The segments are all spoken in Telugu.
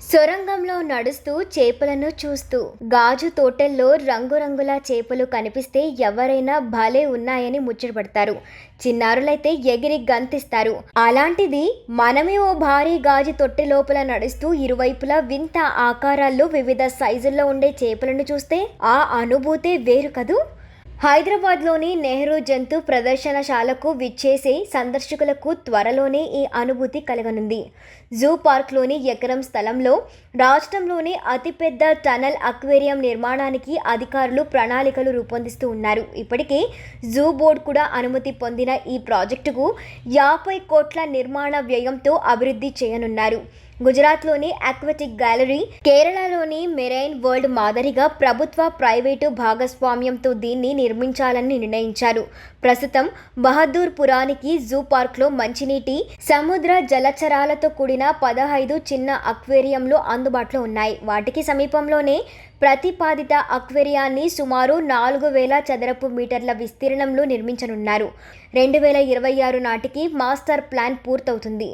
సొరంగంలో నడుస్తూ చేపలను చూస్తూ. గాజు తోటల్లో రంగురంగుల చేపలు కనిపిస్తే ఎవరైనా భలే ఉన్నాయని ముచ్చటపడతారు. చిన్నారులైతే ఎగిరి గంతిస్తారు. అలాంటిది మనమే ఓ భారీ గాజు తొట్టె లోపల నడుస్తూ ఇరువైపులా వింత ఆకారాల్లో వివిధ సైజుల్లో ఉండే చేపలను చూస్తే ఆ అనుభూతే వేరు కదూ? హైదరాబాద్లోని నెహ్రూ జంతు ప్రదర్శనశాలకు విచ్చేసే సందర్శకులకు త్వరలోనే ఈ అనుభూతి కలగనుంది. జూ పార్క్లోని ఎకరం స్థలంలో రాష్ట్రంలోనే అతిపెద్ద టనల్ అక్వేరియం నిర్మాణానికి అధికారులు ప్రణాళికలు రూపొందిస్తూ ఉన్నారు. ఇప్పటికే జూ బోర్డు కూడా అనుమతి పొందిన ఈ ప్రాజెక్టుకు యాభై కోట్ల నిర్మాణ వ్యయంతో అభివృద్ధి చేయనున్నారు. గుజరాత్లోని అక్వటిక్ గ్యాలరీ కేరళలోని మెరైన్ వరల్డ్ మాదిరిగా ప్రభుత్వ ప్రైవేటు భాగస్వామ్యంతో దీన్ని నిర్మించాలని నిర్ణయించారు. ప్రస్తుతం బహదూర్పురానికి జూ పార్క్లో మంచినీటి సముద్ర జలచరాలతో కూడిన పదహైదు చిన్న అక్వేరియంలు అందుబాటులో ఉన్నాయి. వాటికి సమీపంలోనే ప్రతిపాదిత అక్వేరియాన్ని సుమారు నాలుగు వేల చదరపు మీటర్ల విస్తీర్ణంలో నిర్మించనున్నారు. రెండు వేల ఇరవై ఆరు నాటికి మాస్టర్ ప్లాన్ పూర్తవుతుంది.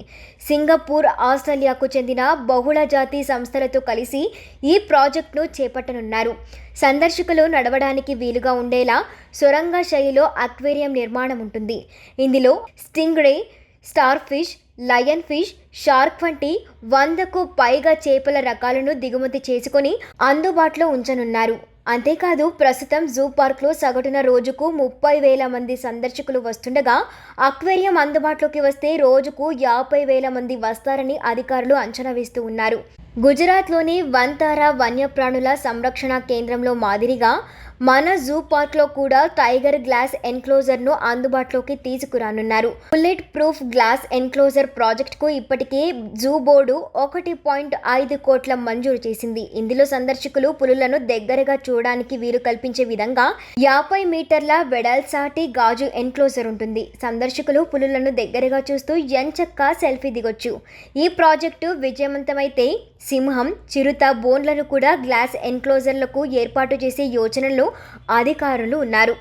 సింగపూర్ ఆస్ట్రేలియాకు చెందిన బహుళ జాతి సంస్థలతో కలిసి ఈ ప్రాజెక్టును చేపట్టనున్నారు. సందర్శకులు నడవడానికి వీలుగా ఉండేలా సొరంగ శైలిలో అక్వేరియం నిర్మాణం ఉంటుంది. ఇందులో stingray starfish lionfish shark వంటి వందకు పైగా చేపల రకాలను దిగుమతి చేసుకొని అందుబాటులో ఉంచనున్నారు. అంతేకాదు ప్రస్తుతం జూ పార్క్లో సగటున రోజుకు ముప్పై వేల మంది సందర్శకులు వస్తుండగా అక్వేరియం అందుబాటులోకి వస్తే రోజుకు యాభై వేల మంది వస్తారని అధికారులు అంచనా వేస్తూ ఉన్నారు. గుజరాత్లోని వంతారా వన్యప్రాణుల సంరక్షణ కేంద్రంలో మాదిరిగా మన జూ పార్క్లో కూడా టైగర్ గ్లాస్ ఎన్క్లోజర్ను అందుబాటులోకి తీసుకురానున్నారు. బుల్లెట్ ప్రూఫ్ గ్లాస్ ఎన్క్లోజర్ ప్రాజెక్టుకు ఇప్పటికే జూ బోర్డు ఒకటి పాయింట్ ఐదు కోట్ల మంజూరు చేసింది. ఇందులో సందర్శకులు పులులను దగ్గరగా చూడడానికి వీలు కల్పించే విధంగా యాభై మీటర్ల వెడల్సాటి గాజు ఎన్క్లోజర్ ఉంటుంది. సందర్శకులు పులులను దగ్గరగా చూస్తూ ఎంచక్కా సెల్ఫీ దిగొచ్చు. ఈ ప్రాజెక్టు విజయవంతమైతే సింహం చిరుత బోన్లను కూడా గ్లాస్ ఎన్క్లోజర్లకు ఏర్పాటు చేసే యోచనలో అధికారులు ఉన్నారు.